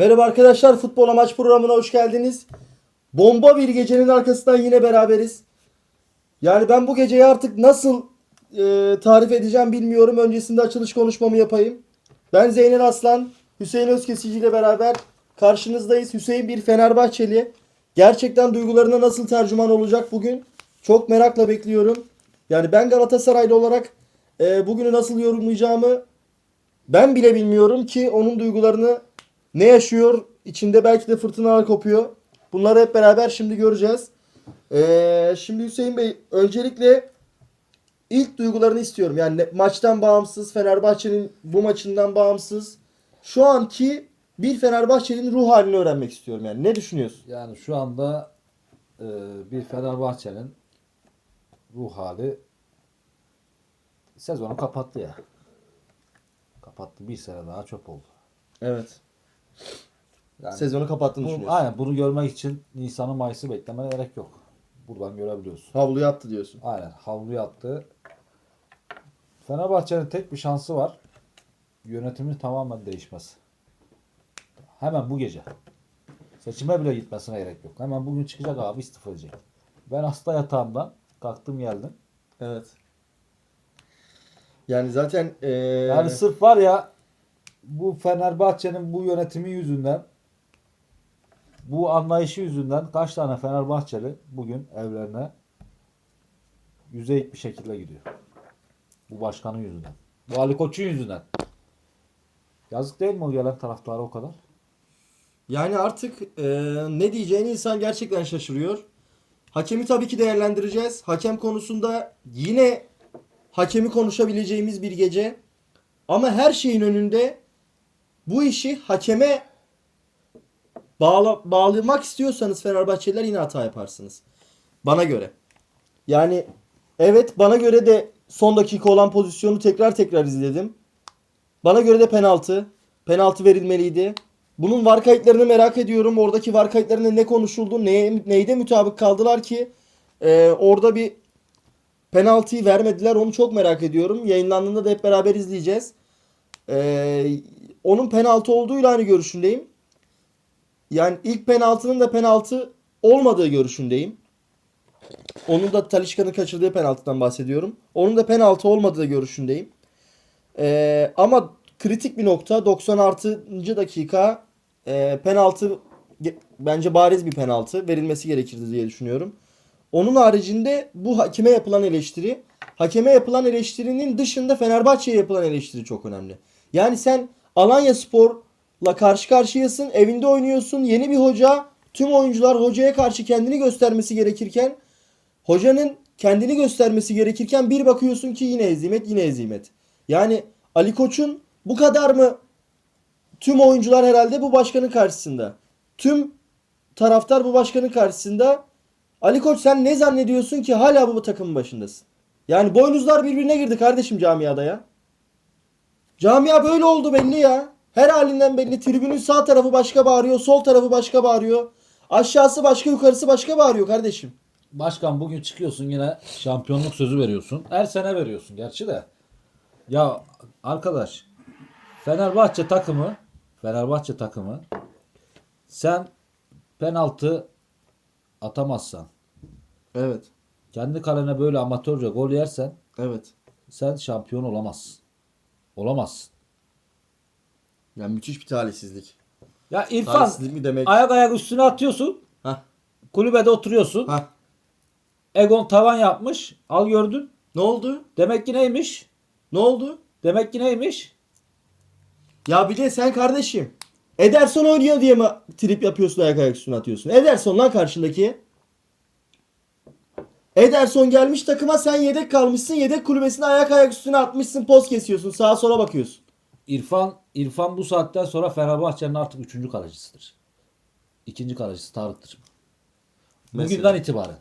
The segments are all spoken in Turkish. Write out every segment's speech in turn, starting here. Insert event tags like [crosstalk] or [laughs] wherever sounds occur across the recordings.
Merhaba arkadaşlar, Futbol Amaç programına hoş geldiniz. Bomba bir gecenin arkasından yine beraberiz. Yani ben bu geceyi artık nasıl e, tarif edeceğim bilmiyorum. Öncesinde açılış konuşmamı yapayım. Ben Zeynel Aslan, Hüseyin Özkesici ile beraber karşınızdayız. Hüseyin bir Fenerbahçeli. Gerçekten duygularına nasıl tercüman olacak bugün? Çok merakla bekliyorum. Yani ben Galatasaraylı olarak e, bugünü nasıl yorumlayacağımı ben bile bilmiyorum ki onun duygularını ne yaşıyor? İçinde belki de fırtınalar kopuyor. Bunları hep beraber şimdi göreceğiz. Ee, şimdi Hüseyin Bey öncelikle ilk duygularını istiyorum. Yani maçtan bağımsız, Fenerbahçe'nin bu maçından bağımsız. Şu anki bir Fenerbahçe'nin ruh halini öğrenmek istiyorum. Yani ne düşünüyorsun? Yani şu anda e, bir Fenerbahçe'nin ruh hali sezonu kapattı ya. Kapattı. Bir sene daha çöp oldu. Evet. Yani Sezonu kapattığını bu, düşünüyorsun. aynen bunu görmek için Nisan'ı Mayıs'ı beklemene gerek yok. Buradan görebiliyorsun. Havluyu attı diyorsun. Aynen havluyu attı. Fenerbahçe'nin tek bir şansı var. Yönetimin tamamen değişmesi. Hemen bu gece. Seçime bile gitmesine gerek yok. Hemen bugün çıkacak abi istifa edecek. Ben hasta yatağımdan kalktım geldim. Evet. Yani zaten ee, Yani sırf var ya bu Fenerbahçe'nin bu yönetimi yüzünden bu anlayışı yüzünden kaç tane Fenerbahçeli bugün evlerine yüzeyik bir şekilde gidiyor. Bu başkanın yüzünden. Bu Ali Koç'un yüzünden. Yazık değil mi o gelen taraftara o kadar? Yani artık e, ne diyeceğini insan gerçekten şaşırıyor. Hakemi tabii ki değerlendireceğiz. Hakem konusunda yine hakemi konuşabileceğimiz bir gece. Ama her şeyin önünde bu işi hakeme bağla, bağlamak istiyorsanız Fenerbahçeliler yine hata yaparsınız. Bana göre. Yani evet bana göre de son dakika olan pozisyonu tekrar tekrar izledim. Bana göre de penaltı. Penaltı verilmeliydi. Bunun var kayıtlarını merak ediyorum. Oradaki var kayıtlarında ne konuşuldu, neye, neyde mutabık kaldılar ki e, orada bir penaltıyı vermediler. Onu çok merak ediyorum. Yayınlandığında da hep beraber izleyeceğiz. E, onun penaltı olduğuyla aynı görüşündeyim. Yani ilk penaltının da penaltı olmadığı görüşündeyim. Onun da Talişka'nın kaçırdığı penaltıdan bahsediyorum. Onun da penaltı olmadığı görüşündeyim. Ee, ama kritik bir nokta 96. dakika e, penaltı bence bariz bir penaltı verilmesi gerekirdi diye düşünüyorum. Onun haricinde bu hakeme yapılan eleştiri, hakeme yapılan eleştirinin dışında Fenerbahçe'ye yapılan eleştiri çok önemli. Yani sen Alanya Spor'la karşı karşıyasın, evinde oynuyorsun, yeni bir hoca, tüm oyuncular hocaya karşı kendini göstermesi gerekirken hocanın kendini göstermesi gerekirken bir bakıyorsun ki yine ezimet, yine ezimet. Yani Ali Koç'un bu kadar mı tüm oyuncular herhalde bu başkanın karşısında. Tüm taraftar bu başkanın karşısında. Ali Koç sen ne zannediyorsun ki hala bu takımın başındasın? Yani boynuzlar birbirine girdi kardeşim camiada ya. Camia böyle oldu belli ya. Her halinden belli. Tribünün sağ tarafı başka bağırıyor, sol tarafı başka bağırıyor. Aşağısı başka, yukarısı başka bağırıyor kardeşim. Başkan bugün çıkıyorsun yine şampiyonluk sözü veriyorsun. Her sene veriyorsun gerçi de. Ya arkadaş Fenerbahçe takımı Fenerbahçe takımı sen penaltı atamazsan Evet. kendi kalene böyle amatörce gol yersen Evet. sen şampiyon olamazsın. Olamazsın. Yani müthiş bir talihsizlik. Ya İrfan Talihsizlik mi demek? ayak ayak üstüne atıyorsun. Hah. Kulübede oturuyorsun. Hah. Egon tavan yapmış. Al gördün. Ne oldu? Demek ki neymiş? Ne oldu? Demek ki neymiş? Ya bir de sen kardeşim. Ederson oynuyor diye mi trip yapıyorsun ayak ayak üstüne atıyorsun? Ederson lan karşındaki. Ederson gelmiş takıma sen yedek kalmışsın. Yedek kulübesine ayak ayak üstüne atmışsın. Poz kesiyorsun. Sağa sola bakıyorsun. İrfan İrfan bu saatten sonra Fenerbahçe'nin artık üçüncü kalecisidir. İkinci kalecisi Tarık'tır. Bugünden Mesela. itibaren.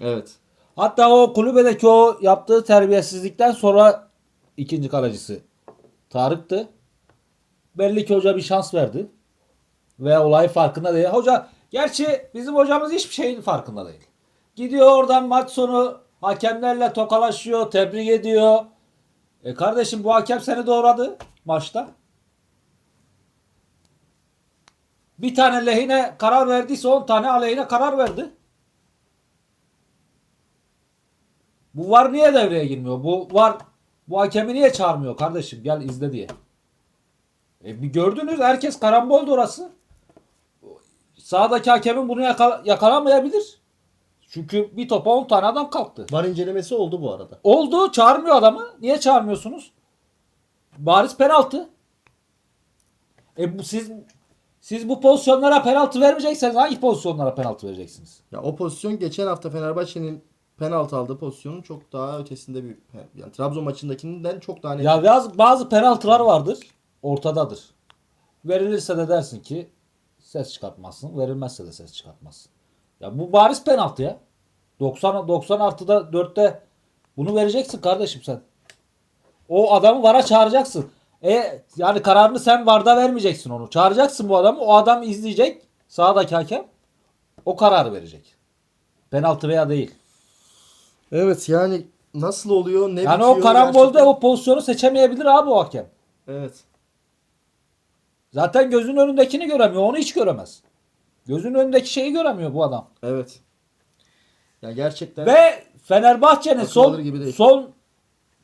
Evet. Hatta o kulübedeki o yaptığı terbiyesizlikten sonra ikinci kalecisi Tarık'tı. Belli ki hoca bir şans verdi. Ve olay farkında değil. Hoca gerçi bizim hocamız hiçbir şeyin farkında değil. Gidiyor oradan maç sonu hakemlerle tokalaşıyor, tebrik ediyor. E kardeşim bu hakem seni doğradı maçta. Bir tane lehine karar verdiyse 10 tane aleyhine karar verdi. Bu var niye devreye girmiyor? Bu var bu hakemi niye çağırmıyor kardeşim? Gel izle diye. E bir gördünüz herkes karamboldu orası. Sağdaki hakemin bunu yaka- yakalamayabilir. Çünkü bir topa 10 tane adam kalktı. Var incelemesi oldu bu arada. Oldu çağırmıyor adamı. Niye çağırmıyorsunuz? Bariz penaltı. E bu siz siz bu pozisyonlara penaltı vermeyecekseniz hangi pozisyonlara penaltı vereceksiniz? Ya o pozisyon geçen hafta Fenerbahçe'nin penaltı aldığı pozisyonun çok daha ötesinde bir yani Trabzon maçındakinden çok daha net. Ya bazı, bazı penaltılar vardır. Ortadadır. Verilirse de dersin ki ses çıkartmazsın. Verilmezse de ses çıkartmazsın. Ya bu bariz penaltı ya. 90 90 artıda 4'te bunu vereceksin kardeşim sen. O adamı vara çağıracaksın. E yani kararını sen varda vermeyeceksin onu. Çağıracaksın bu adamı. O adam izleyecek. Sağdaki hakem o kararı verecek. Penaltı veya değil. Evet yani nasıl oluyor ne Yani bitiyor o karambolde gerçekten- o pozisyonu seçemeyebilir abi o hakem. Evet. Zaten gözünün önündekini göremiyor. Onu hiç göremez. Gözünün önündeki şeyi göremiyor bu adam. Evet. Ya gerçekten Ve Fenerbahçe'nin son gibi değil. son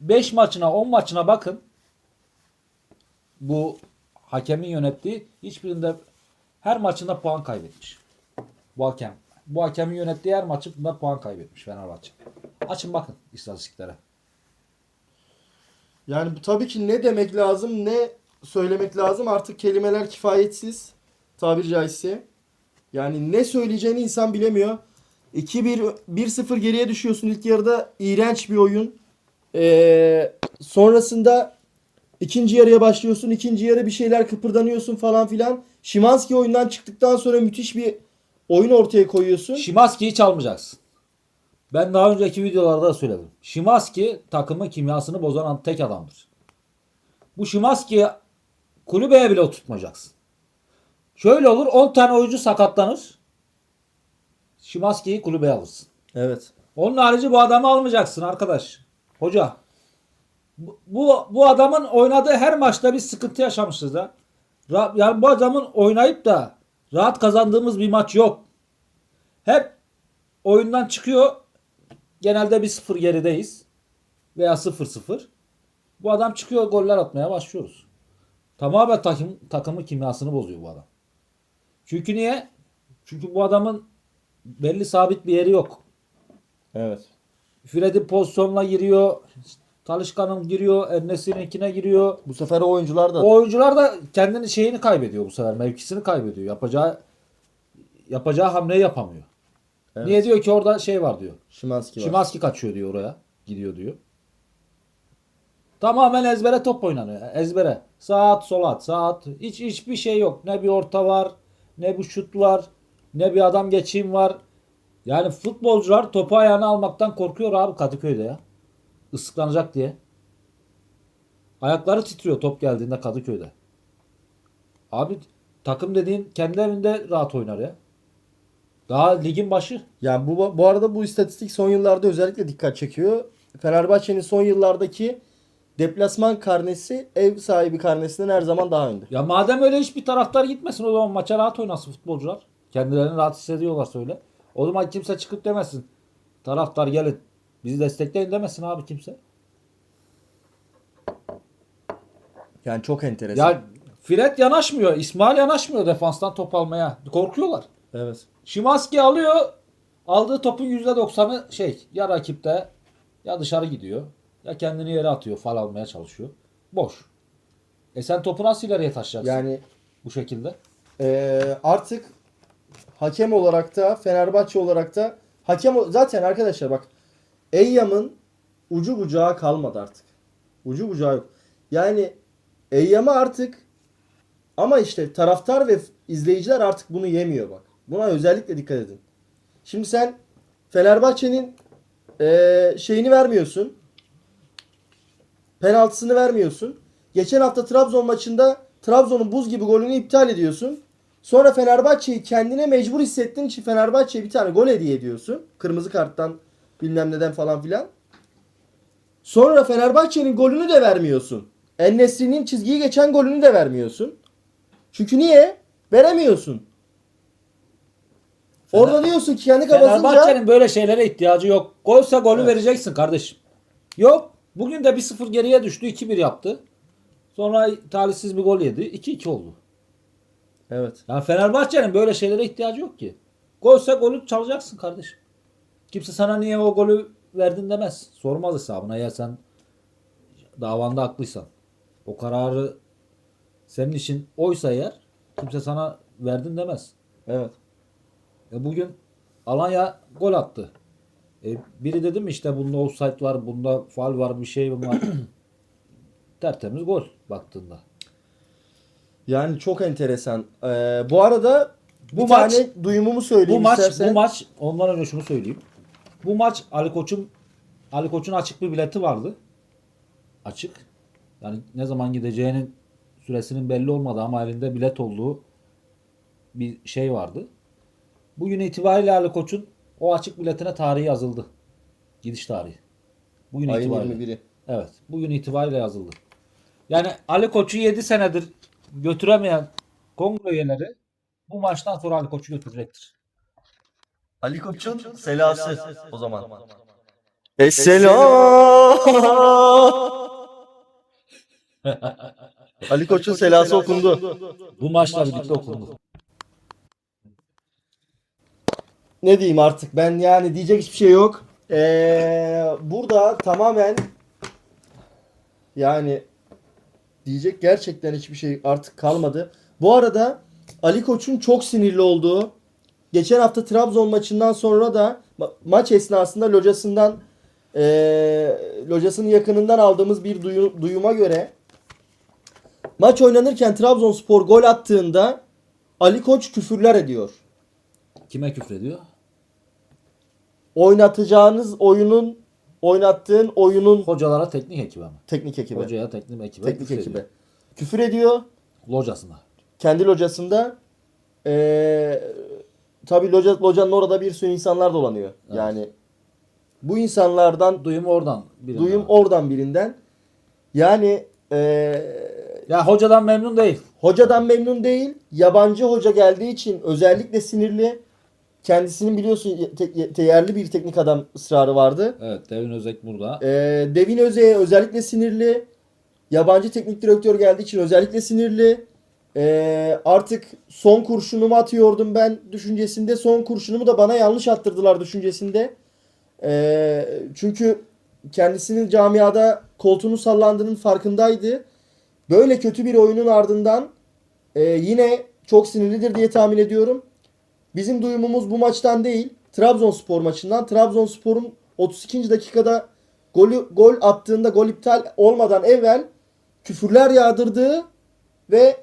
5 maçına 10 maçına bakın. Bu hakemin yönettiği hiçbirinde her maçında puan kaybetmiş. Bu hakem. Bu hakemin yönettiği her maçında puan kaybetmiş Fenerbahçe. Açın bakın istatistiklere. yani bu tabii ki ne demek lazım ne söylemek lazım artık kelimeler kifayetsiz tabiri caizse. Yani ne söyleyeceğini insan bilemiyor. 2-1 1-0 geriye düşüyorsun ilk yarıda iğrenç bir oyun. Ee, sonrasında ikinci yarıya başlıyorsun. ikinci yarı bir şeyler kıpırdanıyorsun falan filan. Şimanski oyundan çıktıktan sonra müthiş bir oyun ortaya koyuyorsun. Şimanski'yi çalmayacaksın. Ben daha önceki videolarda da söyledim. Şimanski takımın kimyasını bozan tek adamdır. Bu Şimanski'yi kulübeye bile oturtmayacaksın. Şöyle olur 10 tane oyuncu sakatlanır. Şimanski'yi kulübeye alırsın. Evet. Onun harici bu adamı almayacaksın arkadaş. Hoca. Bu, bu, adamın oynadığı her maçta bir sıkıntı yaşamışız da. Yani bu adamın oynayıp da rahat kazandığımız bir maç yok. Hep oyundan çıkıyor. Genelde bir sıfır gerideyiz. Veya sıfır sıfır. Bu adam çıkıyor goller atmaya başlıyoruz. Tamamen takım, takımın kimyasını bozuyor bu adam. Çünkü niye? Çünkü bu adamın belli sabit bir yeri yok. Evet. Fred'in pozisyonuna giriyor. Talişkan'ın giriyor. Enes'inkine giriyor. Bu sefer o oyuncular da O oyuncular da kendini şeyini kaybediyor bu sefer. Mevkisini kaybediyor. Yapacağı yapacağı hamleyi yapamıyor. Evet. Niye diyor ki orada şey var diyor. Şimanski var. Şimanski kaçıyor diyor oraya. Gidiyor diyor. Tamamen ezbere top oynanıyor. Ezbere. Saat solat saat. Hiç hiçbir şey yok. Ne bir orta var. Ne bir şut var. Ne bir adam geçeyim var. Yani futbolcular topu ayağına almaktan korkuyor abi Kadıköy'de ya. Islıklanacak diye. Ayakları titriyor top geldiğinde Kadıköy'de. Abi takım dediğin kendi evinde rahat oynar ya. Daha ligin başı. Yani bu, bu arada bu istatistik son yıllarda özellikle dikkat çekiyor. Fenerbahçe'nin son yıllardaki deplasman karnesi ev sahibi karnesinden her zaman daha önde. Ya madem öyle hiçbir taraftar gitmesin o zaman maça rahat oynasın futbolcular. Kendilerini rahat hissediyorlar söyle. O zaman kimse çıkıp demesin. Taraftar gelin bizi destekleyin demesin abi kimse. Yani çok enteresan. Ya Fred yanaşmıyor. İsmail yanaşmıyor defanstan top almaya. Korkuyorlar. Evet. Şimanski alıyor. Aldığı topun %90'ı şey ya rakipte ya dışarı gidiyor. Ya kendini yere atıyor. Fal almaya çalışıyor. Boş. E sen topu nasıl ileriye taşıyacaksın Yani bu şekilde? eee, artık hakem olarak da Fenerbahçe olarak da hakem o- zaten arkadaşlar bak Eyyam'ın ucu bucağı kalmadı artık. Ucu bucağı yok. Yani Eyyam'ı artık ama işte taraftar ve izleyiciler artık bunu yemiyor bak. Buna özellikle dikkat edin. Şimdi sen Fenerbahçe'nin eee, şeyini vermiyorsun. Penaltısını vermiyorsun. Geçen hafta Trabzon maçında Trabzon'un buz gibi golünü iptal ediyorsun. Sonra Fenerbahçe'yi kendine mecbur hissettiğin için Fenerbahçe'ye bir tane gol hediye ediyorsun. Kırmızı karttan bilmem neden falan filan. Sonra Fenerbahçe'nin golünü de vermiyorsun. Ennesri'nin çizgiyi geçen golünü de vermiyorsun. Çünkü niye? Veremiyorsun. Orada diyorsun ki kendi kafasınca Fenerbahçe'nin böyle şeylere ihtiyacı yok. Golse golü Evet. vereceksin kardeşim. Yok. Bugün de 1-0 geriye düştü. 2-1 yaptı. Sonra talihsiz bir gol yedi. 2-2 oldu. Evet. Yani Fenerbahçe'nin böyle şeylere ihtiyacı yok ki. Golse golü çalacaksın kardeşim. Kimse sana niye o golü verdin demez. Sormaz hesabına eğer sen davanda haklıysan. O kararı senin için oysa eğer kimse sana verdin demez. Evet. E bugün Alanya gol attı. E biri dedi mi işte bunda offside var, bunda faul var, bir şey var. [clears throat] Tertemiz gol baktığında. Yani çok enteresan. Ee, bu arada Bu bu maç- tane duyumumu söyleyeyim Bu maç istersen. bu maç ondan önce şunu söyleyeyim. Bu maç Ali Koç'un Ali Koç'un açık bir bileti vardı. Açık. Yani ne zaman gideceğinin süresinin belli olmadığı ama elinde bilet olduğu bir şey vardı. Bugün itibariyle Ali Koç'un o açık biletine tarihi yazıldı. Gidiş tarihi. Bugün Ayın itibariyle. 21'i. Evet. Bugün itibariyle yazıldı. Yani Ali Koç'u 7 senedir götüremeyen kongre üyeleri bu maçtan sonra Ali Koç'u götürecektir. Ali Koç'un selası o zaman. Esselam. [laughs] Ali Koç'un selası okundu. Bu maçla birlikte okundu. Ne diyeyim artık ben yani diyecek hiçbir şey yok. Ee, burada tamamen yani diyecek gerçekten hiçbir şey artık kalmadı. Bu arada Ali Koç'un çok sinirli olduğu geçen hafta Trabzon maçından sonra da ma- maç esnasında locasından ee, locasının yakınından aldığımız bir duyu- duyuma göre maç oynanırken Trabzonspor gol attığında Ali Koç küfürler ediyor. Kime küfrediyor? Oynatacağınız oyunun oynattığın oyunun Hocalara teknik ekibe mi? teknik ekibi. Hocaya teknik ekibe teknik küfrediyor. ekibi. Küfür ediyor Locasına. kendi locasında. Ee, tabii loca, locanın orada bir sürü insanlar dolanıyor. Yani bu insanlardan Duyum oradan. birinden. duyum oradan birinden. Yani ee, Ya hocadan memnun değil. hocadan memnun değil. Yabancı hoca geldiği için özellikle sinirli. Kendisinin biliyorsun te- yerli bir teknik adam ısrarı vardı. Evet Devin Özek burada. Ee, Devin Özey'e özellikle sinirli. Yabancı teknik direktör geldiği için özellikle sinirli. Ee, artık son kurşunumu atıyordum ben düşüncesinde. Son kurşunumu da bana yanlış attırdılar düşüncesinde. Ee, çünkü kendisinin camiada koltuğunu sallandığının farkındaydı. Böyle kötü bir oyunun ardından e, yine çok sinirlidir diye tahmin ediyorum. Bizim duyumumuz bu maçtan değil. Trabzonspor maçından. Trabzonspor'un 32. dakikada golü gol attığında gol iptal olmadan evvel küfürler yağdırdığı ve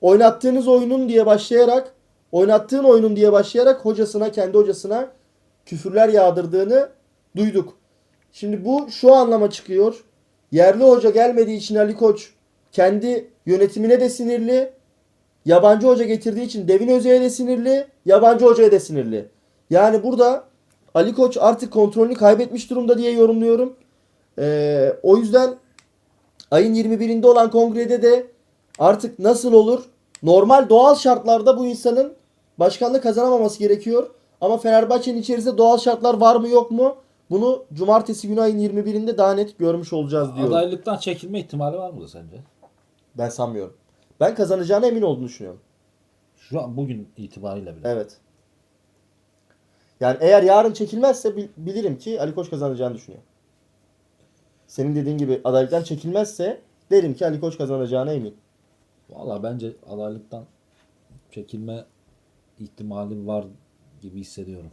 oynattığınız oyunun diye başlayarak oynattığın oyunun diye başlayarak hocasına kendi hocasına küfürler yağdırdığını duyduk. Şimdi bu şu anlama çıkıyor. Yerli hoca gelmediği için Ali Koç kendi yönetimine de sinirli. Yabancı hoca getirdiği için Devin Özey'e de sinirli. Yabancı hocaya da sinirli. Yani burada Ali Koç artık kontrolünü kaybetmiş durumda diye yorumluyorum. Ee, o yüzden ayın 21'inde olan kongrede de artık nasıl olur? Normal doğal şartlarda bu insanın başkanlık kazanamaması gerekiyor. Ama Fenerbahçe'nin içerisinde doğal şartlar var mı yok mu? Bunu cumartesi günü ayın 21'inde daha net görmüş olacağız diyorum. Adaylıktan çekilme ihtimali var mı sence? Ben sanmıyorum. Ben kazanacağına emin olduğunu düşünüyorum. Şu an bugün itibariyle bile. Evet. Yani eğer yarın çekilmezse bil- bilirim ki Ali Koç kazanacağını düşünüyorum. Senin dediğin gibi adaylıktan çekilmezse derim ki Ali Koç kazanacağına emin. Valla bence adaylıktan çekilme ihtimali var gibi hissediyorum.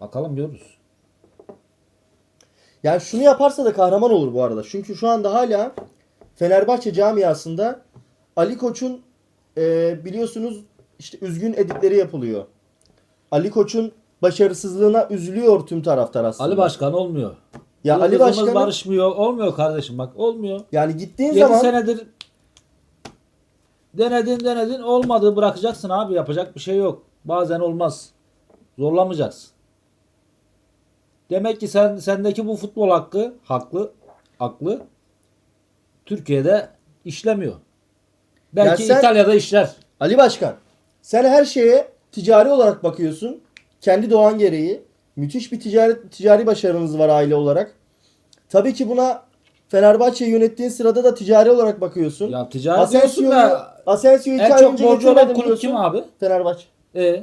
Bakalım görürüz. Yani şunu yaparsa da kahraman olur bu arada. Çünkü şu anda hala Fenerbahçe camiasında Ali Koç'un e, biliyorsunuz işte üzgün editleri yapılıyor. Ali Koç'un başarısızlığına üzülüyor tüm taraftar aslında. Ali Başkan olmuyor. ya Ali Yıldızımız Başkan'ın barışmıyor. Olmuyor kardeşim bak olmuyor. yani gittiğin 7 zaman senedir denedin denedin olmadı bırakacaksın abi yapacak bir şey yok. Bazen olmaz. Zorlamayacaksın. Demek ki sen sendeki bu futbol hakkı haklı aklı Türkiye'de işlemiyor. Belki Ya sen- İtalya'da işler. Ali Başkan sen her şeye ticari olarak bakıyorsun. kendi doğan gereği. Müthiş bir ticari, ticari başarınız var aile olarak. Tabii ki buna Fenerbahçe'yi yönettiğin sırada da ticari olarak bakıyorsun. Ya ticaret diyorsun Asensio'yu da Asensio'yu iki en ay çok önce borcu olan getirmedim kulüp diyorsun. kim abi? Fenerbahçe. E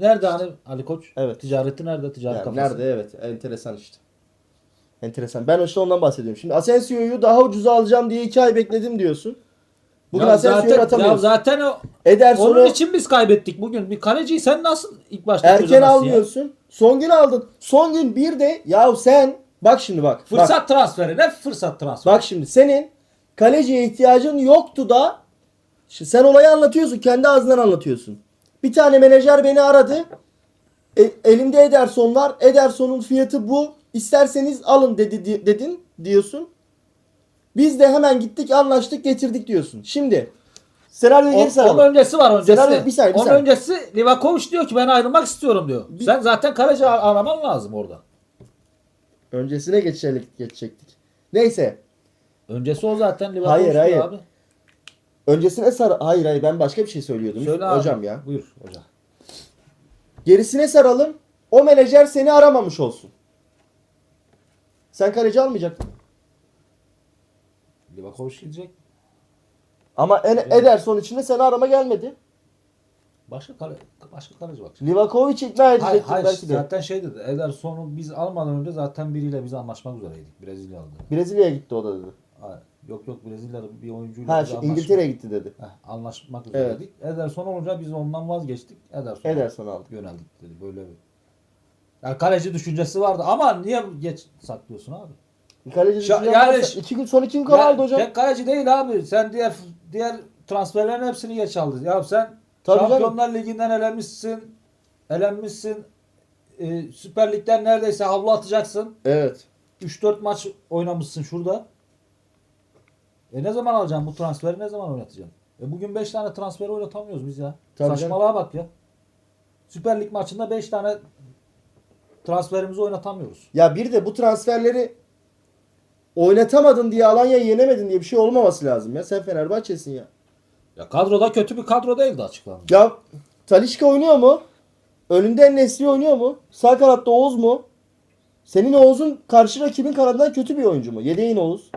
nerede hani Ali Koç? Evet. Ticareti nerede? Ticaret Yani kafası. nerede evet enteresan işte. Enteresan. Ben işte ondan bahsediyorum. Şimdi Asensio'yu daha ucuza alacağım diye iki ay bekledim diyorsun. Bugün ya Asensio'yu zaten, ya atamıyorsun. zaten o, Ederson'u onun için biz kaybettik bugün. Bir kaleciyi sen nasıl ilk başta erken çözemezsin ya? almıyorsun. Son gün aldın. Son gün bir de yahu sen bak şimdi bak. Fırsat Bak, transferi. Ne fırsat transferi? bak şimdi senin kaleciye ihtiyacın yoktu da Şimdi sen olayı anlatıyorsun. Kendi ağzından anlatıyorsun. Bir tane menajer beni aradı. E, elimde Ederson var. Ederson'un fiyatı bu. İsterseniz alın dedi di- dedin diyorsun. Biz de hemen gittik anlaştık getirdik diyorsun. Şimdi senaryoya geri saralım. onun öncesi var öncesi. Senaryo- bir saniye, bir onun saniye. öncesi Livakovic diyor ki ben ayrılmak istiyorum diyor. Sen zaten kaleci ar- araman lazım orada. Öncesine geçecek, geçecektik. Neyse. Öncesi o zaten Livakovic Hayır, diyor hayır. abi. Öncesine sar... Hayır hayır ben başka bir şey söylüyordum. Söyle abi. Hocam ya. Buyur hocam. Gerisine saralım. O menajer seni aramamış olsun. Sen kaleci almayacaktın. Livakovic gidecek. Ama en- Ederson için de seni arama gelmedi. Başka kale, başka kaleci bak. Livakovic ikna Hayır, edecektik hayır belki de. zaten şey dedi. Ederson'u biz almadan önce zaten biriyle biz anlaşmak üzereydik. Brezilyalı. Brezilya'ya gitti o da dedi. Hayır. Yok yok Brezilyalı bir oyuncuyla Ha anlaşmak- İngiltere'ye gitti dedi. Heh, anlaşmak üzereydik. Ederson olunca biz ondan vazgeçtik. Ederson Ederson aldı. yöneldik dedi. Böyle bir. Ya kaleci düşüncesi vardı ama niye geç saklıyorsun abi? Kaleci Şa- yani varsa- iki gün son iki gün konu Ya, aldı hocam. Tek kaleci değil abi. Sen diğer diğer transferlerin hepsini geç aldın. Ya sen Tabii canım. Şampiyonlar Ligi'nden elenmişsin. Elenmişsin. Ee, Süper Lig'den neredeyse havlu atacaksın. Evet. 3-4 maç oynamışsın şurada. E ne zaman alacaksın bu transferi ne zaman oynatacaksın? E bugün 5 tane transfer oynatamıyoruz biz ya. Tabii Saçmalığa bak ya. Süper Lig maçında 5 tane transferimizi oynatamıyoruz. Ya bir de bu transferleri oynatamadın diye Alanya'yı yenemedin diye bir şey olmaması lazım ya. Sen Fenerbahçe'sin ya. Ya kadroda kötü bir kadro değildi açıklandı. Ya Talişka oynuyor mu? Önünde Nesri oynuyor mu? Sağ kanatta Oğuz mu? Senin Oğuz'un karşı rakibin kanadından kötü bir oyuncu mu? Yedeğin Oğuz.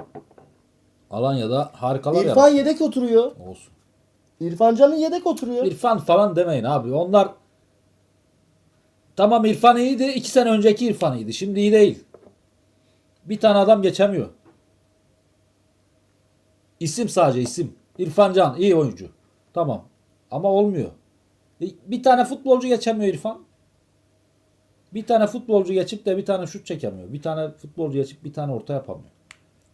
Alanya'da harikalar İrfan yarattı. yedek oturuyor. Olsun. İrfan Can'ın yedek oturuyor. İrfan falan demeyin abi. Onlar tamam İrfan iyiydi. iki sene önceki İrfan iyiydi. Şimdi iyi değil. Bir tane adam geçemiyor. İsim sadece isim. İrfan Can iyi oyuncu. Tamam. Ama olmuyor. E, Bir tane futbolcu geçemiyor İrfan. Bir tane futbolcu geçip de bir tane şut çekemiyor. Bir tane futbolcu geçip bir tane orta yapamıyor.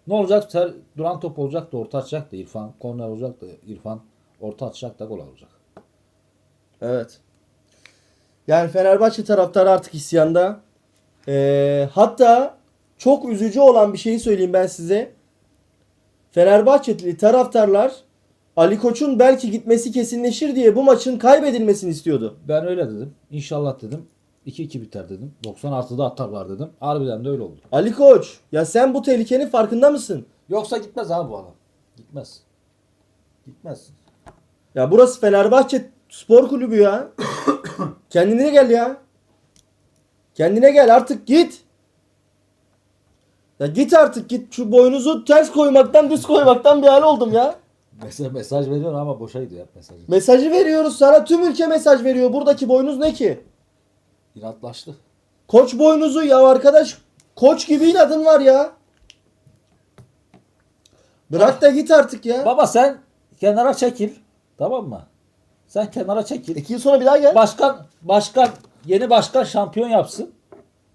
Ne olacak? Ser, duran top olacak da orta atacak da İrfan. Korner olacak da İrfan. Orta atacak da gol olacak. Evet. Yani Fenerbahçe taraftarı artık isyanda. Ee, hatta çok üzücü olan bir şeyi söyleyeyim ben size. Fenerbahçeli taraftarlar Ali Koç'un belki gitmesi kesinleşir diye bu maçın kaybedilmesini istiyordu. Ben öyle dedim. İnşallah dedim. 2-2 biter dedim. 90 artıda atarlar dedim. Harbiden de öyle oldu. Ali Koç ya sen bu tehlikenin farkında mısın? Yoksa gitmez abi bu adam. Gitmez. Gitmez. Ya burası Fenerbahçe Spor Kulübü ya. [coughs] Kendine gel ya. Kendine gel artık git. Ya git artık git. Şu boynuzu ters koymaktan düz koymaktan bir hal oldum ya. Mesela mesaj veriyor ama boşa gidiyor hep mesajı. Mesajı veriyoruz sana. Tüm ülke mesaj veriyor. Buradaki boynuz ne ki? İnatlaştı. Koç boynuzu ya arkadaş. Koç gibi inadın var ya. Bırak da git artık ya. Baba sen kenara çekil. Tamam mı? Sen kenara çekil. İki yıl sonra bir daha gel. Başkan başkan yeni başkan şampiyon yapsın.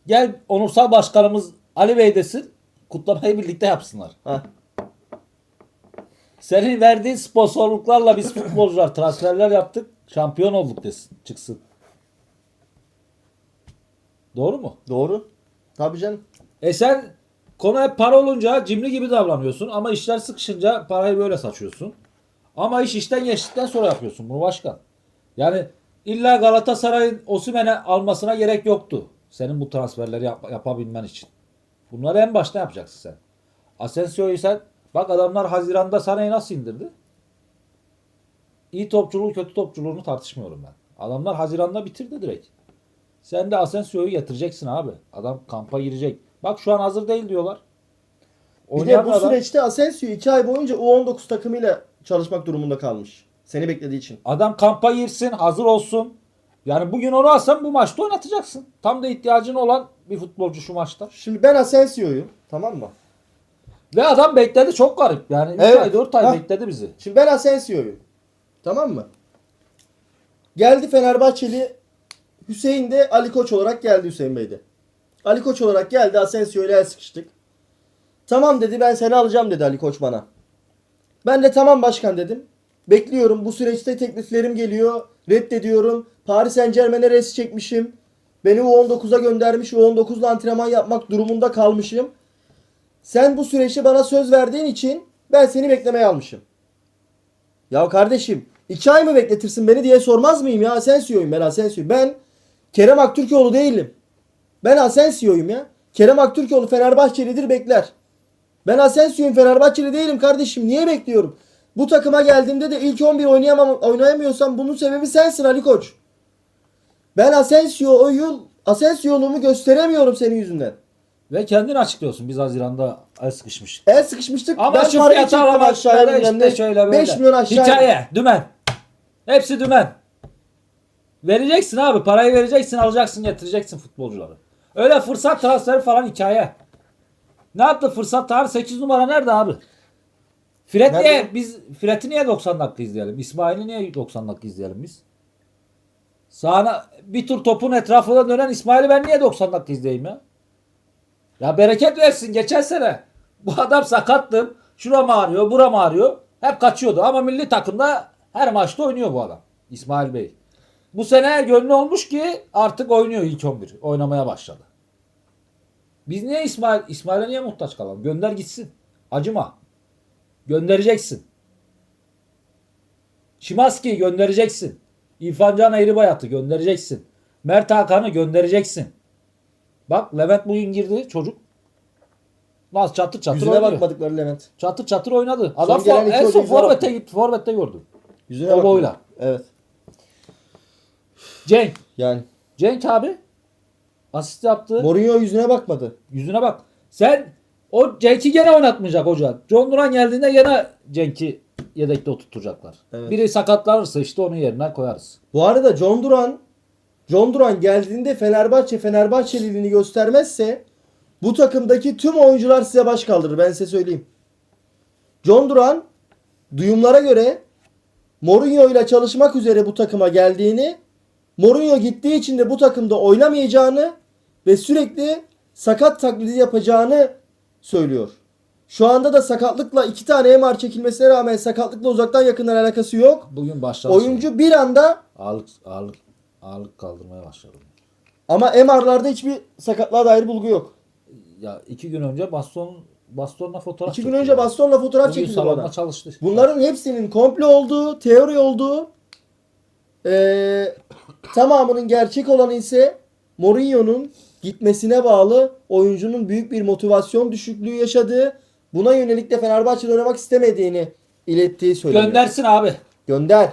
Gel onursal başkanımız Ali Bey desin. Kutlamayı birlikte yapsınlar. Ha. Senin verdiğin sponsorluklarla biz futbolcular transferler yaptık. Şampiyon olduk desin. Çıksın. Doğru mu? Doğru. Tabii canım. E sen konu hep para olunca cimri gibi davranıyorsun ama işler sıkışınca parayı böyle saçıyorsun. Ama iş işten geçtikten sonra yapıyorsun bunu başkan. Yani illa Galatasaray'ın Osimhen'e almasına gerek yoktu. Senin bu transferleri yap- yapabilmen için. Bunları en başta yapacaksın sen. Asensio'yu sen bak adamlar Haziran'da Sané'yi nasıl indirdi? İyi topçuluğu kötü topçuluğunu tartışmıyorum ben. Adamlar Haziran'da bitirdi direkt. Sen de Asensio'yu getireceksin abi. Adam kampa girecek. Bak şu an hazır değil diyorlar. Bir de bu adam- süreçte Asensio 2 ay boyunca U19 takımıyla çalışmak durumunda kalmış. Seni beklediği için. Adam kampa girsin, hazır olsun. Yani bugün onu alsan bu maçta oynatacaksın. Tam da ihtiyacın olan bir futbolcu şu maçta. Şimdi ben Asensio'yu tamam mı? Ve adam bekledi çok garip. Yani 3 Evet. ay 4 ay Hah. bekledi bizi. Şimdi ben Asensio'yu tamam mı? Geldi Fenerbahçeli Hüseyin de Ali Koç olarak geldi Hüseyin Bey de. Ali Koç olarak geldi Asensio ile el sıkıştık. Tamam dedi ben seni alacağım dedi Ali Koç bana. Ben de tamam başkan dedim. Bekliyorum bu süreçte tekliflerim geliyor. Reddediyorum. Paris Saint Germain'e res çekmişim. Beni U19'a göndermiş. U19'la antrenman yapmak durumunda kalmışım. Sen bu süreçte bana söz verdiğin için ben seni beklemeye almışım. Ya kardeşim iki ay mı bekletirsin beni diye sormaz mıyım ya? Asensio'yum ben Asensio. Ben Kerem Aktürkoğlu değilim. Ben Asensio'yum ya. Kerem Aktürkoğlu Fenerbahçelidir bekler. Ben Asensio'yum Fenerbahçeli değilim kardeşim. Niye bekliyorum? Bu takıma geldiğimde de ilk 11 oynayamam, oynayamıyorsam bunun sebebi sensin Ali Koç. Ben Asensio'yu Asensio'luğumu gösteremiyorum senin yüzünden. Ve kendin açıklıyorsun. Biz Haziran'da el sıkışmıştık. El sıkışmıştık. Ama ben şu parayı fiyatı çektim aşağıya işte ne. şöyle böyle. 5 milyon aşağıya. Hikaye, dümen. Hepsi dümen. Vereceksin abi. Parayı vereceksin, alacaksın, getireceksin futbolcuları. Öyle fırsat transferi falan hikaye. Ne yaptı fırsat transferi? 8 numara nerede abi? Fred Nerede? niye? Biz Fred'i niye 90 dakika izleyelim? İsmail'i niye 90 dakika izleyelim biz? Sağına bir tur topun etrafına dönen İsmail'i ben niye 90 dakika izleyeyim ya? Ya bereket versin geçen sene. Bu adam sakattım. Şuram ağrıyor, buram ağrıyor. Hep kaçıyordu ama milli takımda her maçta oynuyor bu adam. İsmail Bey. Bu sene gönlü olmuş ki artık oynuyor ilk 11. Oynamaya başladı. Biz niye İsmail İsmail'e niye muhtaç kalalım? Gönder gitsin. Acıma. Göndereceksin. Şimanski'yi göndereceksin. İrfan Can Eğribayat'ı göndereceksin. Mert Hakan'ı göndereceksin. Bak Levent bugün girdi çocuk. Nasıl çatır çatır Yüzüne oynuyor. bakmadıkları Levent. Çatır çatır oynadı. Adam Son gelen for, iki en son baktım. gitti. Forvette gördüm. Yüzüne O bakma. boyla. Evet. Cenk. Yani Cenk abi. Asist yaptı. Mourinho yüzüne bakmadı. Yüzüne bak. Sen o Cenk'i gene oynatmayacak hoca. John Duran geldiğinde gene Cenk'i yedekte oturtacaklar. Evet. Biri sakatlanırsa işte onun yerine koyarız. Bu arada John Duran John Duran geldiğinde Fenerbahçe Fenerbahçeliliğini göstermezse bu takımdaki tüm oyuncular size baş kaldırır. Ben size söyleyeyim. John Duran duyumlara göre Mourinho ile çalışmak üzere bu takıma geldiğini Mourinho gittiği için de bu takımda oynamayacağını ve sürekli sakat taklidi yapacağını söylüyor. Şu anda da sakatlıkla iki tane MR çekilmesine rağmen sakatlıkla uzaktan yakından alakası yok. Bugün başladı. Oyuncu bir anda ağırlık ağırlık ağırlık kaldırmaya başladı. ama MR'larda hiçbir sakatlığa dair bulgu yok. Ya iki gün önce baston bastonla fotoğraf İki gün çekti. önce bastonla fotoğraf Bugün çekildi bu salonda adam. çalıştı. Bunların hepsinin komplo olduğu, teori olduğu, eee, tamamının gerçek olanı ise Mourinho'nun gitmesine bağlı oyuncunun büyük bir motivasyon düşüklüğü yaşadığı, buna yönelik de Fenerbahçe'de oynamak istemediğini ilettiği söyleniyor. Göndersin abi. Gönder.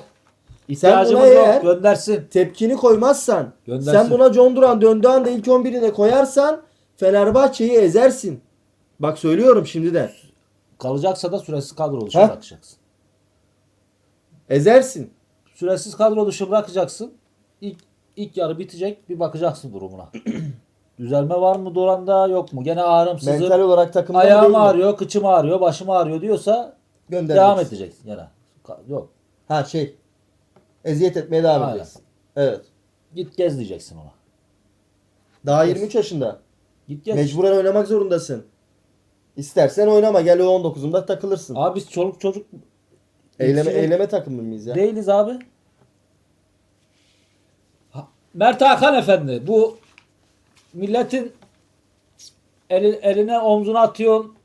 İhtiyacımız buna yok. eğer- Göndersin. Tepkini koymazsan, Göndersin. sen buna John Duran döndüğü anda ilk 11'ine koyarsan Fenerbahçe'yi ezersin. Bak söylüyorum şimdiden. Kalacaksa da süresiz kadro dışı bırakacaksın. Ezersin. Süresiz kadro dışı bırakacaksın. İlk, ilk yarı bitecek. Bir bakacaksın durumuna. [clears throat] Düzelme var mı Duran'da yok mu? Gene ağrım Mental sızım. olarak takımda mı değil Ayağım mi? ağrıyor, kıçım ağrıyor, başım ağrıyor diyorsa Göndereceksin. devam edeceksin gene. Ka- Yok. Ha şey. Eziyet etmeye devam Aynen. edeceksin. Evet. Git gez diyeceksin ona. Daha 23 yaşında. Git gez. Mecburen oynamak zorundasın. İstersen oynama. Gel o 19'unda takılırsın. Abi biz çoluk çocuk eyleme şey- eyleme takımı mıyız ya? değiliz abi. Ha- Mert Hakan Efendi bu milletin eli, eline omzuna atıyorsun.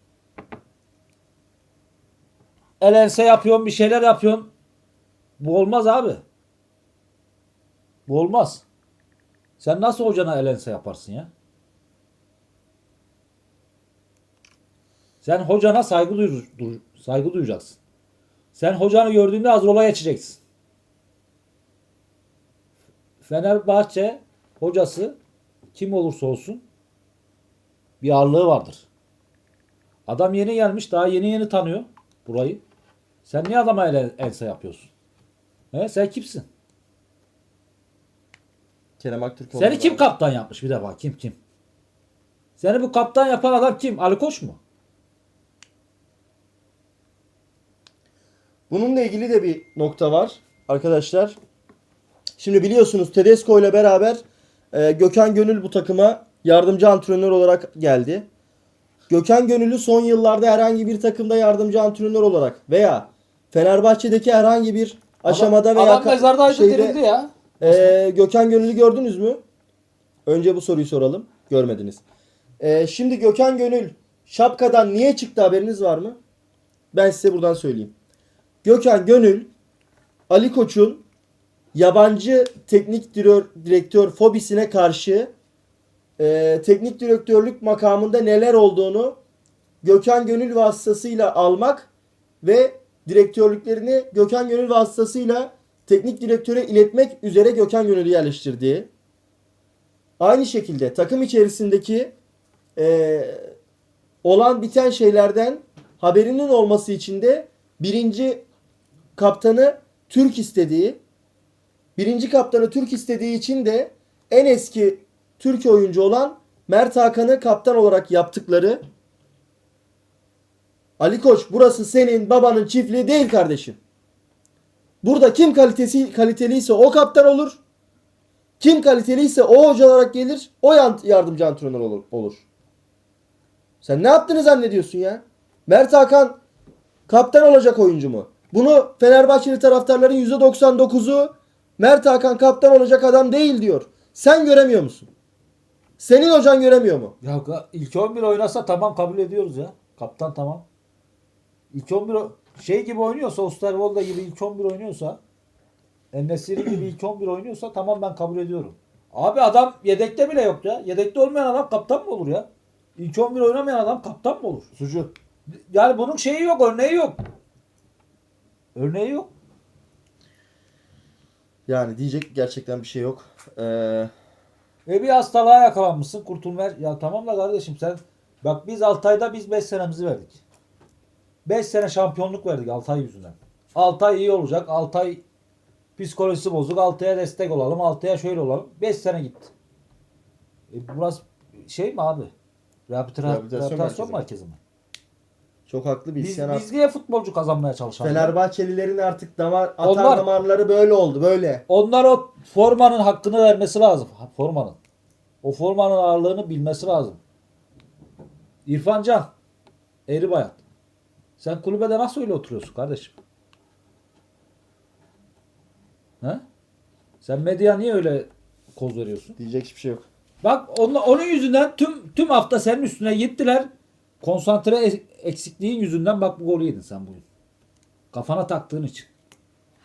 El ense yapıyorsun bir şeyler yapıyorsun. Bu olmaz abi. Bu olmaz. Sen nasıl hocana el ense yaparsın ya? Sen hocana saygı, duy- duy- saygı duyacaksın. Sen hocanı gördüğünde az rola geçeceksin. Fenerbahçe hocası kim olursa olsun bir ağırlığı vardır. Adam yeni gelmiş daha yeni yeni tanıyor burayı. Sen niye adama ele, elsa yapıyorsun? He, sen kimsin? Kerem Aktürk Seni kim kaptan yapmış bir defa kim kim? Seni bu kaptan yapan adam kim? Ali Koç mu? Bununla ilgili de bir nokta var arkadaşlar. Şimdi biliyorsunuz Tedesco ile beraber e, Gökhan Gönül bu takıma yardımcı antrenör olarak geldi. Gökhan Gönül'ü son yıllarda herhangi bir takımda yardımcı antrenör olarak veya Fenerbahçe'deki herhangi bir aşamada adam, veya adam mezardaydı şeyde- ya. Ee, Gökhan Gönül'ü gördünüz mü? Önce bu soruyu soralım. Görmediniz. Ee, şimdi Gökhan Gönül şapkadan niye çıktı haberiniz var mı? Ben size buradan söyleyeyim. Gökhan Gönül Ali Koç'un yabancı teknik direktör, fobisine karşı e, teknik direktörlük makamında neler olduğunu Gökhan Gönül vasıtasıyla almak ve direktörlüklerini Gökhan Gönül vasıtasıyla teknik direktöre iletmek üzere Gökhan Gönül'ü yerleştirdiği. Aynı şekilde takım içerisindeki eee, olan biten şeylerden haberinin olması için de birinci kaptanı Türk istediği, birinci kaptanı Türk istediği için de en eski Türk oyuncu olan Mert Hakan'ı kaptan olarak yaptıkları Ali Koç burası senin babanın çiftliği değil kardeşim. Burada kim kalitesi kaliteliyse o kaptan olur. Kim kaliteliyse o hoca olarak gelir. O yardımcı antrenör olur. olur. Sen ne yaptığını zannediyorsun ya? Mert Hakan kaptan olacak oyuncu mu? Bunu Fenerbahçeli taraftarların %99'u Mert Hakan kaptan olacak adam değil diyor. Sen göremiyor musun? Senin hocan göremiyor mu? Ya ilk 11 oynasa tamam kabul ediyoruz ya. Kaptan tamam. İlk 11 o- şey gibi oynuyorsa Osterwolde gibi ilk 11 oynuyorsa Enesiri gibi ilk 11 oynuyorsa tamam ben kabul ediyorum. Abi adam yedekte bile yok ya. Yedekte olmayan adam kaptan mı olur ya? İlk 11 oynamayan adam kaptan mı olur? Sucu. Yani bunun şeyi yok, örneği yok. Örneği yok. Yani diyecek gerçekten bir şey yok. Ee, E bir hastalığa yakalanmışsın kurtulma. Ya tamam da kardeşim sen bak biz Altay'da biz 5 senemizi verdik. 5 sene şampiyonluk verdik Altay yüzünden. Altay iyi olacak. Altay psikolojisi bozuk. Altay'a destek olalım. Altay'a şöyle olalım. 5 sene gitti. E burası şey mi abi? Rehabilitasyon, Rehabilitasyon merkezi mi? Çok haklı bir Biz, isyan. biz niye futbolcu kazanmaya çalışalım? Fenerbahçelilerin artık damar atar Onlar- damarları böyle oldu böyle. Onlar o formanın hakkını vermesi lazım. Ha, Formanın. O formanın ağırlığını bilmesi lazım. İrfan Can. Eri Bayat. Sen kulübede nasıl öyle oturuyorsun kardeşim? He? Sen medya niye öyle koz veriyorsun? Diyecek hiçbir şey yok. Bak onun, onun yüzünden tüm tüm hafta senin üstüne gittiler. Konsantre eksikliğin yüzünden bak bu golü yedin sen bugün. Kafana taktığın için.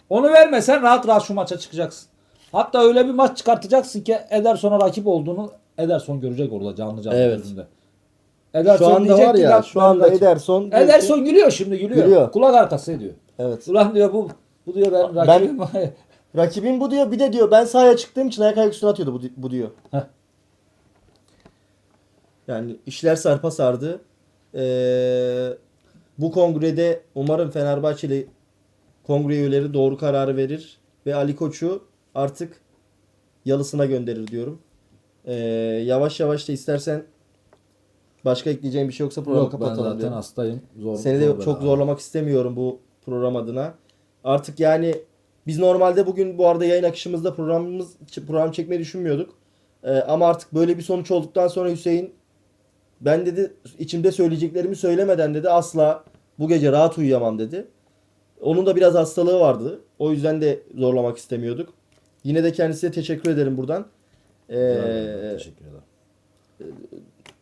Onu vermesen rahat rahat şu maça çıkacaksın. Hatta öyle bir maç çıkartacaksın ki Ederson'a rakip olduğunu Ederson görecek orada canlı canlı Evet. gözünde. Ederson Şu anda diyecek var ya "Bak şu anda rakip." Ederson. diyor ki- Ederson gülüyor şimdi gülüyor. Gülüyor. Kulak arkası ediyor. Evet. Ulan diyor bu bu diyor benim Ben- [laughs] rakibim. Bu diyor bir de diyor ben sahaya çıktığım için ayak ayak üstüne atıyordu bu, bu diyor. Heh. Yani işler sarpa sardı. Ee, bu kongrede umarım Fenerbahçeli kongre üyeleri doğru kararı verir ve Ali Koç'u artık yalısına gönderir diyorum. Ee, yavaş yavaş da istersen başka ekleyeceğim bir şey yoksa programı Yok ben kapatalım zaten diyorum. hastayım. Zor, Seni de zor çok bela. zorlamak istemiyorum bu program adına. Artık yani biz normalde bugün bu arada yayın akışımızda programımız program çekmeyi düşünmüyorduk. Ee, ama artık böyle bir sonuç olduktan sonra Hüseyin ben dedi içimde söyleyeceklerimi söylemeden dedi asla bu gece rahat uyuyamam dedi. Onun da biraz hastalığı vardı. O yüzden de zorlamak istemiyorduk. Yine de kendisine teşekkür ederim buradan. Ee, Teşekkür ederim.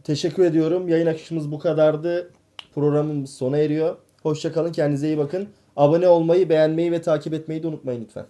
Teşekkür ediyorum. Yayın akışımız bu kadardı. Programımız sona eriyor. Hoşçakalın. Kendinize iyi bakın. Abone olmayı, beğenmeyi ve takip etmeyi de unutmayın lütfen.